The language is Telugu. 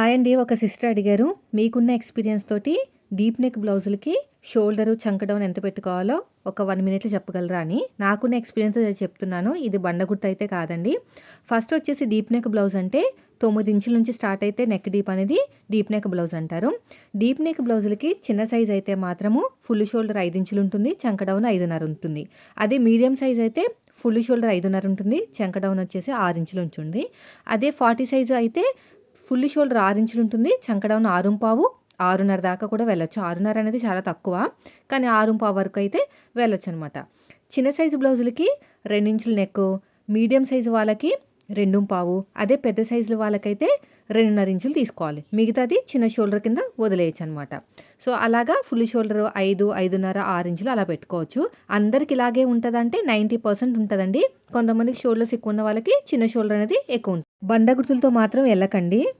హాయ్ అండి ఒక సిస్టర్ అడిగారు మీకున్న ఎక్స్పీరియన్స్ తోటి డీప్ నెక్ బ్లౌజులకి షోల్డరు చంకడౌన్ ఎంత పెట్టుకోవాలో ఒక వన్ మినిట్లో చెప్పగలరా అని. నాకున్న ఎక్స్పీరియన్స్ చెప్తున్నాను ఇది బండగుర్తు అయితే కాదండి. ఫస్ట్ వచ్చేసి డీప్ నెక్ బ్లౌజ్ అంటే తొమ్మిది ఇంచుల నుంచి స్టార్ట్ అయితే నెక్ డీప్ అనేది డీప్ నెక్ బ్లౌజ్ అంటారు. డీప్ నెక్ బ్లౌజులకి చిన్న సైజ్ అయితే మాత్రము ఫుల్ షోల్డర్ ఐదు ఇంచులు ఉంటుంది చంకడౌన్ ఐదున్నర ఉంటుంది. అదే మీడియం సైజ్ అయితే ఫుల్ షోల్డర్ ఐదున్నర ఉంటుంది చంకడౌన్ వచ్చేసి ఆరు ఇంచులు ఉంటుంది అదే ఫార్టీ సైజు అయితే ఫుల్ షోల్డర్ ఆరు ఇంచులు ఉంటుంది చంకడౌన్ ఆరుంపావు ఆరున్నర దాకా కూడా వెళ్ళొచ్చు. ఆరున్నర అనేది చాలా తక్కువ కానీ ఆరుంపావు వరకు అయితే వెళ్ళొచ్చు అనమాట చిన్న సైజు బ్లౌజులకి రెండించుల నెక్ మీడియం సైజు వాళ్ళకి రెండు పావు. అదే పెద్ద సైజుల వాళ్ళకైతే రెండున్నర ఇంచులు తీసుకోవాలి. మిగతాది చిన్న షోల్డర్ కింద వదిలేయచ్చు అనమాట సో అలాగా ఫుల్ షోల్డర్ ఐదు ఐదున్నర ఆరు ఇంచులు అలా పెట్టుకోవచ్చు. అందరికి ఇలాగే ఉంటుందంటే నైంటీ పర్సెంట్ ఉంటుందండి. కొంతమందికి షోల్డర్స్ ఎక్కువ ఉన్న వాళ్ళకి చిన్న షోల్డర్ అనేది ఎక్కువ ఉంటుంది. బండ గుర్తులతో మాత్రం వెళ్ళకండి.